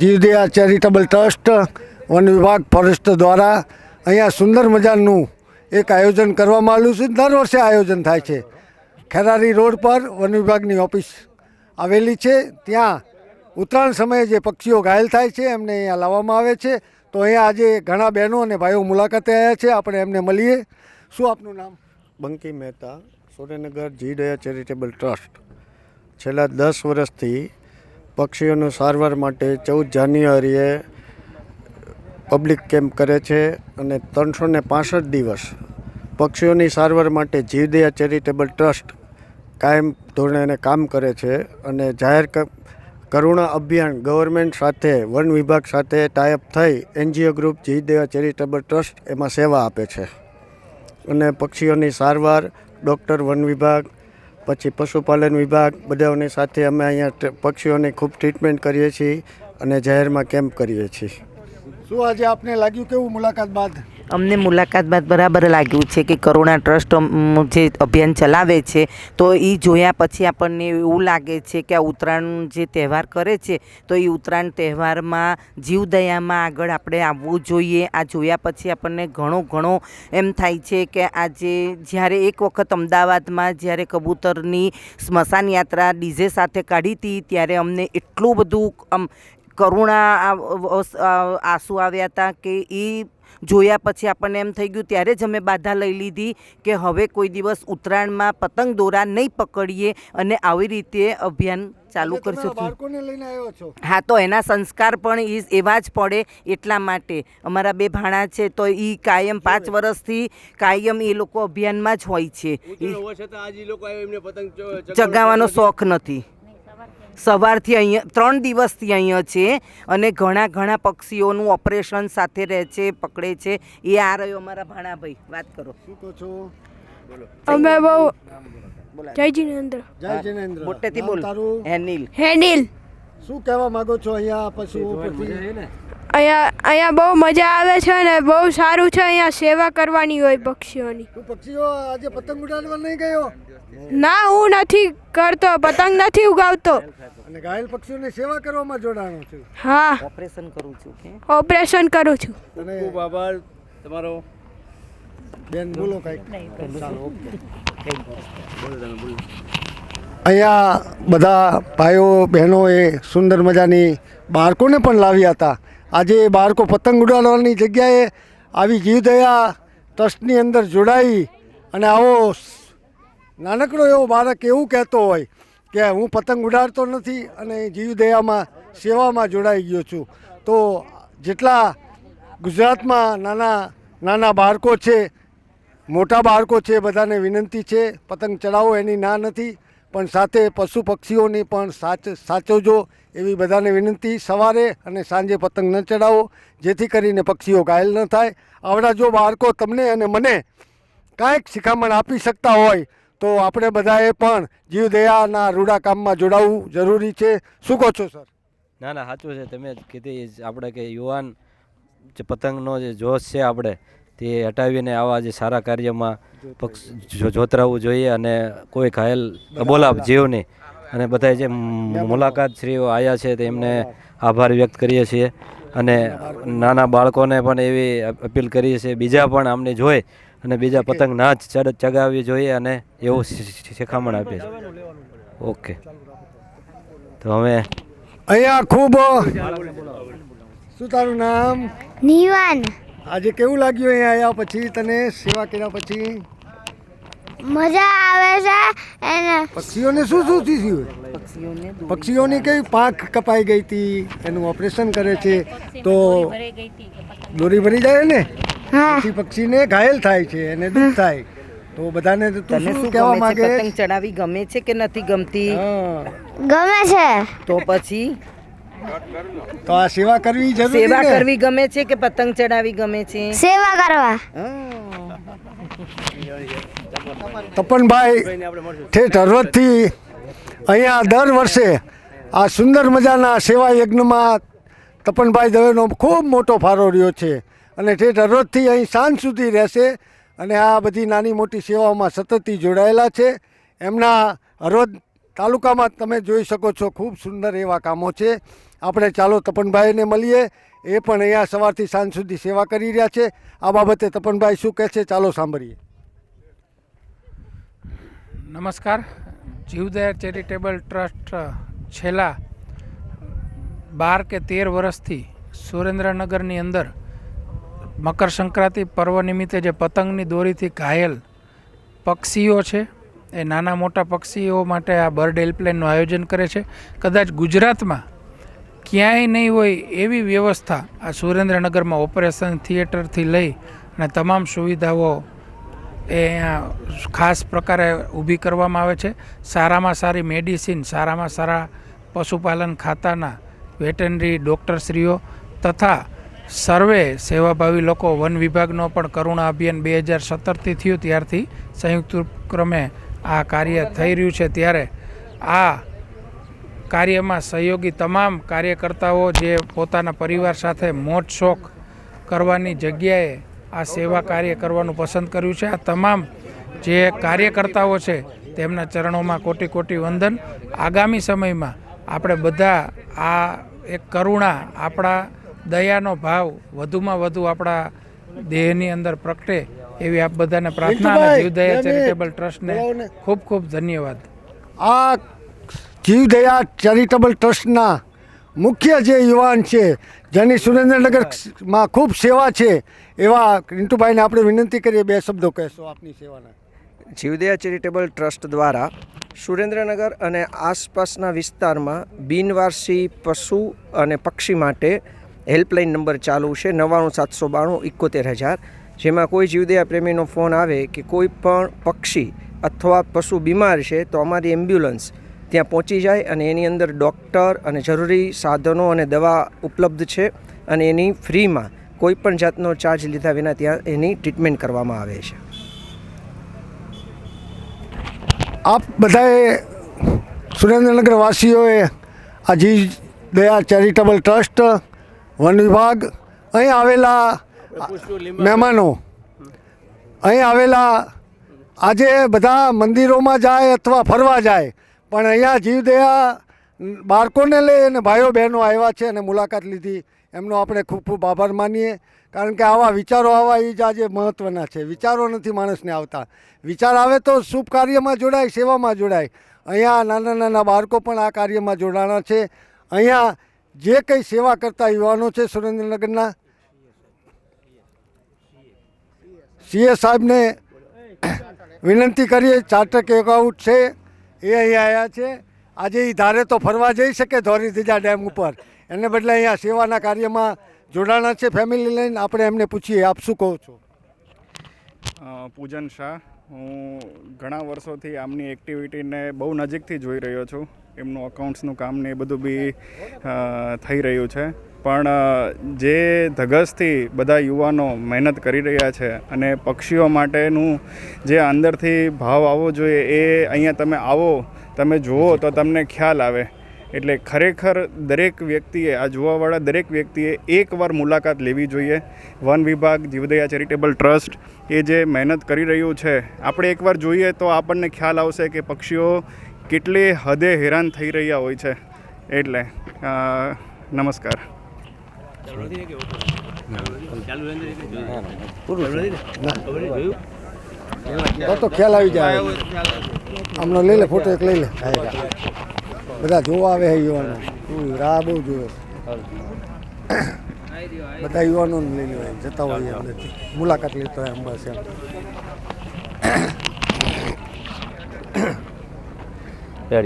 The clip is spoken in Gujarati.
જીવદયા ચેરિટેબલ ટ્રસ્ટ વન વિભાગ ફોરેસ્ટ દ્વારા અહીંયા સુંદર મજાનું એક આયોજન કરવામાં આવ્યું છે. દર વર્ષે આયોજન થાય છે. ખેરારી રોડ પર વન વિભાગની ઓફિસ આવેલી છે. ત્યાં ઉત્તરાયણ સમયે જે પક્ષીઓ ઘાયલ થાય છે, એમને અહીંયા લાવવામાં આવે છે. તો અહીંયા આજે ઘણા બહેનો અને ભાઈઓ મુલાકાતે આવ્યા છે. આપણે એમને મળીએ. શું આપનું નામ? બંકી મહેતા સુરેનગર જીવદયા ચેરિટેબલ ટ્રસ્ટ. છેલ્લા દસ વર્ષથી પક્ષીઓનું સારવાર માટે ચૌદ જાન્યુઆરીએ પબ્લિક કેમ્પ કરે છે અને ત્રણસો ને પાસઠ દિવસ પક્ષીઓની સારવાર માટે જીવદયા ચેરિટેબલ ટ્રસ્ટ કાયમ ધોરણે એને કામ કરે છે અને જાહેર કરુણા અભિયાન ગવર્મેન્ટ સાથે, વન વિભાગ સાથે ટાઈઅપ થઈ NGO group Jivdaya charitable trust એમાં સેવા આપે છે. અને પક્ષીઓની સારવાર ડૉક્ટર વન વિભાગ પછી પશુપાલન વિભાગ, બધાઓની સાથે અમે અહીંયા પક્ષીઓની ખૂબ ટ્રીટમેન્ટ કરીએ છીએ અને જાહેરમાં કેમ્પ કરીએ છીએ. શું આજે આપને લાગ્યું કેવું મુલાકાત બાદ? અમને મુલાકાત બાદ બરાબર લાગ્યું છે કે કરુણા ટ્રસ્ટ જે અભિયાન ચલાવે છે, તો એ જોયા પછી આપણને એવું લાગે છે કે આ ઉત્તરાયણ જે તહેવાર કરે છે, તો એ ઉત્તરાયણ તહેવારમાં જીવદયામાં આગળ આપણે આવવું જોઈએ. આ જોયા પછી આપણને ઘણો ઘણો એમ થાય છે કે આજે જ્યારે એક વખત અમદાવાદમાં જ્યારે કબૂતરની સ્મશાન યાત્રા ડીજે સાથે કાઢી હતી, ત્યારે અમને એટલું બધું આમ કરુણા આંસુ આવ્યા હતા કે એ જોયા પછી આપણને એમ થઈ ગયું ત્યારે જ અમે બાધા લઈ લીધી કે હવે કોઈ દિવસ ઉત્તરાયણમાં પતંગ દોરા નહીં પકડીએ અને આવી રીતે અભિયાન ચાલુ કરશું. બાળકોને લઈને આવ્યો છો? હા તો એના સંસ્કાર પણ એવા જ પડે એટલા માટે. અમારા બે ભાણા છે તો એ કાયમ પાંચ વર્ષથી કાયમ એ લોકો અભિયાનમાં જ હોય છે. ચગાવવાનો શોખ નથી. સવારથી અહીંયા ત્રણ દિવસથી અહીંયા છે અને ઘણા ઘણા પક્ષીઓનું ઓપરેશન સાથે રહે છે પકડે છે. એ આ રહ્યો અમારા ભાણાભાઈ. વાત કરો. શું કહો છો? અમે બહુ જય જીનેન્દ્ર. જય જીનેન્દ્ર. મોટેથી બોલ. હેનિલ હેનિલ શું કહેવા માંગો છો અહીંયા પશુઓ પરથી અહીંયા અહીંયા બહુ મજા આવે છે ને બહુ સારું છે અહીંયા સેવા કરવાની હોય પક્ષીઓની. પક્ષીઓ આજે પતંગ ઉડાડવા નહીં ગયો? ના હું નથી કરતો પતંગ નથી ઉગાવતો. અને ઘાયલ પક્ષીઓની સેવા કરવામાં જોડાણો છું. હા. ઓપરેશન કરું છું કે ઓપરેશન કરું છું. અને ખૂબ આભાર તમારો. બેન બોલો કંઈક. ચાલો ઓકે. બોલો તમે બોલો. અહીંયા બધા ભાઈઓ બહેનોએ સુંદર મજાની બાળકોને પણ લાવ્યા હતા. આજે એ બાળકો પતંગ ઉડાડવાની જગ્યાએ આવી જીવદયા ટ્રસ્ટની અંદર જોડાઈ અને આવો નાનકડો એવો બાળક એવું કહેતો હોય કે હું પતંગ ઉડાડતો નથી અને જીવદયામાં, સેવામાં જોડાઈ ગયો છું. તો જેટલા ગુજરાતમાં નાના નાના બાળકો છે, મોટા બાળકો છે, બધાને વિનંતી છે, પતંગ ચડાવો, એની ના નથી, પણ સાથે પશુ પક્ષીઓની પણ સાચ, સાચવજો એવી બધાને વિનંતી. સવારે અને સાંજે પતંગ ન ચડાવો, જેથી કરીને પક્ષીઓ ઘાયલ ન થાય. આવડા જો બાળકો તમને અને મને કાંઈક શિખામણ આપી શકતા હોય તો આપણે બધાએ પણ જીવદયાના રૂડા કામમાં જોડાવવું જરૂરી છે. શું કહો છો સર? ના ના સાચું છે. તમે કીધી આપણે કે યુવાન જે પતંગનો જે જોશ છે આપણે તે હટાવીને આવા જે સારા કાર્યમાં પક્ષ જોતરાવવું જોઈએ અને કોઈ ઘાયલ બોલા જીવની. અને બધા જે મુલાકાત શ્રીઓ આવ્યા છે તેમને આભાર વ્યક્ત કરીએ છીએ. અને નાના બાળકોને પણ એવી અપીલ કરીએ છીએ. બીજા પણ આમને જોઈ અને બીજા પતંગ ના જ ચગાવવી જોઈએ અને એવું શિખામણ આપીએ છીએ ઓકે. તો હવે અહીંયા ખૂબ શું તારું નામ? નિવાન. આજે કેવું લાગ્યું અહીંયા આવ્યા પછી તને સેવા કર્યા પછી? મજા આવે છે એને પક્ષીઓને શું શું થયું પક્ષીઓને પક્ષીઓની કઈ પાંખ કપાઈ ગઈ હતી? એનું ઓપરેશન કરે છે તો દોરી ભરી જાય ને? પછી પક્ષીને ઘાયલ થાય છે અને દુઃખ થાય. તો બધાને તું તને શું કહેવા માંગે છે? પતંગ ચડાવી ગમે છે કે નથી ગમતી? ગમે છે. તો પછી? તો આ સેવા કરવી જરૂરી સેવા કરવી ગમે છે કે પતંગ ચડાવી ગમે છે? સેવા કરવા. તપનભાઈ ઠેઠ હળવદથી અહીંયા દર વર્ષે આ સુંદર મજાના સેવા યજ્ઞમાં તપનભાઈ દવેનો ખૂબ મોટો ફાળો રહ્યો છે. અને ઠેઠ હરોજથી અહીં સાંજ સુધી રહેશે અને આ બધી નાની મોટી સેવાઓમાં સતતથી જોડાયેલા છે. એમના હરોજ તાલુકામાં તમે જોઈ શકો છો ખૂબ સુંદર એવા કામો છે. આપણે ચાલો તપનભાઈને મળીએ. એ પણ અહીંયા સવારથી સાંજ સુધી સેવા કરી રહ્યા છે. આ બાબતે તપનભાઈ શું કહે છે ચાલો સાંભળીએ. નમસ્કાર. જીવદયા ચેરિટેબલ ટ્રસ્ટ છેલ્લા બાર કે તેર વર્ષથી સુરેન્દ્રનગરની અંદર મકર સંક્રાંતિ પર્વ નિમિત્તે જે પતંગની દોરીથી ઘાયલ પક્ષીઓ છે, એ નાના મોટા પક્ષીઓ માટે આ બર્ડ હેલ્પલાઇનનું આયોજન કરે છે. કદાચ ગુજરાતમાં ક્યાંય નહીં હોય એવી વ્યવસ્થા આ સુરેન્દ્રનગરમાં ઓપરેશન થિયેટરથી લઈ અને તમામ સુવિધાઓ એ ખાસ પ્રકારે ઊભી કરવામાં આવે છે. સારામાં સારી મેડિસિન, સારામાં સારા પશુપાલન ખાતાના વેટનરી ડૉક્ટરશ્રીઓ તથા સર્વે સેવાભાવી લોકો વન વિભાગનો પણ કરુણા અભિયાન બે હજાર સત્તરથી થયું. ત્યારથી સંયુક્ત ક્રમે આ કાર્ય થઈ રહ્યું છે. ત્યારે આ કાર્યમાં સહયોગી તમામ કાર્યકર્તાઓ જે પોતાના પરિવાર સાથે મોજ શોખ કરવાની જગ્યાએ આ સેવા કાર્ય કરવાનું પસંદ કર્યું છે. આ તમામ જે કાર્યકર્તાઓ છે તેમના ચરણોમાં કોટી કોટી વંદન. આગામી સમયમાં આપણે બધા આ એક કરુણા આપણા દયાનો ભાવ વધુમાં વધુ આપણા દેહની અંદર પ્રગટે એવી આપ બધાને પ્રાર્થના અને જીવદયા ચેરિટેબલ ટ્રસ્ટને ખૂબ ખૂબ ધન્યવાદ. આ જીવદયા ચેરિટેબલ ટ્રસ્ટના મુખ્ય જે યુવાન છે જેની સુરેન્દ્રનગરમાં ખૂબ સેવા છે એવા રિન્ટુભાઈને આપણે વિનંતી કરીએ બે શબ્દો કહેશો આપની સેવાના. જીવદયા ચેરિટેબલ ટ્રસ્ટ દ્વારા સુરેન્દ્રનગર અને આસપાસના વિસ્તારમાં બિનવારસી પશુ અને પક્ષી માટે હેલ્પલાઇન નંબર ચાલુ છે નવ્વાણું સાતસો બાણું એકોતેર હજાર, જેમાં કોઈ જીવદયા પ્રેમીનો ફોન આવે કે કોઈ પણ પક્ષી અથવા પશુ બીમાર છે તો અમારી એમ્બ્યુલન્સ ત્યાં પહોંચી જાય અને એની અંદર ડૉક્ટર અને જરૂરી સાધનો અને દવા ઉપલબ્ધ છે અને એની ફ્રીમાં કોઈ પણ જાતનો ચાર્જ લીધા વિના ત્યાં એની ટ્રીટમેન્ટ કરવામાં આવે છે. આપ બધાએ સુરેન્દ્રનગર વાસીઓએ આ જીવ દયા ચેરિટેબલ ટ્રસ્ટ વન વિભાગ, અહીં આવેલા મહેમાનો, અહીં આવેલા આજે બધા મંદિરોમાં જાય અથવા ફરવા જાય, પણ અહીંયા જીવદયા બાળકોને લઈ અને ભાઈઓ બહેનો આવ્યા છે અને મુલાકાત લીધી. એમનો આપણે ખૂબ ખૂબ આભાર માનીએ. કારણ કે આવા વિચારો આવવા એ જ આજે મહત્ત્વના છે. વિચારો નથી માણસને આવતા. વિચાર આવે તો શુભ કાર્યમાં જોડાય, સેવામાં જોડાય. અહીંયા નાના નાના બાળકો પણ આ કાર્યમાં જોડાણા છે. અહીંયા જે કંઈ સેવા કરતા યુવાનો છે સુરેન્દ્રનગરના, સીએ સાહેબને વિનંતી કરીએ ચાર્ટક એકાઉન્ટ છે, એ અહીંયા આવ્યા છે. આજે એ ધારે તો ફરવા જઈ શકે ધોરી ધીજા ડેમ ઉપર. એને બદલે અહીંયા સેવાના કાર્યમાં જોડાણા છે ફેમિલી લઈને. આપણે એમને પૂછીએ, આપ શું કહો છો? પૂજન શાહ. હું ઘણા વર્ષોથી આમની એક્ટિવિટીને બહુ નજીકથી જોઈ રહ્યો છું. એમનું અકાઉન્ટ્સનું કામ ને એ બધું બી થઈ રહ્યું છે. પણ જે ધગસથી બધા યુવાનો મહેનત કરી રહ્યા છે અને પક્ષીઓ માટેનું જે અંદરથી ભાવ આવવો જોઈએ એ અહીંયા તમે આવો, તમે જુઓ તો તમને ખ્યાલ આવે. એટલે ખરેખર દરેક વ્યક્તિએ, આ જોવાવાળા દરેક વ્યક્તિએ એકવાર મુલાકાત લેવી જોઈએ. વન વિભાગ, જીવદયા ચેરિટેબલ ટ્રસ્ટ, એ જે મહેનત કરી રહ્યું છે, આપણે એકવાર જોઈએ તો આપણને ખ્યાલ આવશે કે પક્ષીઓ કેટલી હદે હેરાન થઈ રહ્યા હોય છે. એટલે નમસ્કાર. તો ખ્યાલ આવી જાય. હમણાં લઈ લે, ફોટો એક લઈ લે. બધા જોવા આવે છે યુવાનો. હું રાહ બહુ જોવે બધા યુવાનોને લઈ લેવાય જતા હોઈએ નથી. મુલાકાત લેતા હોય એમ બસ એમ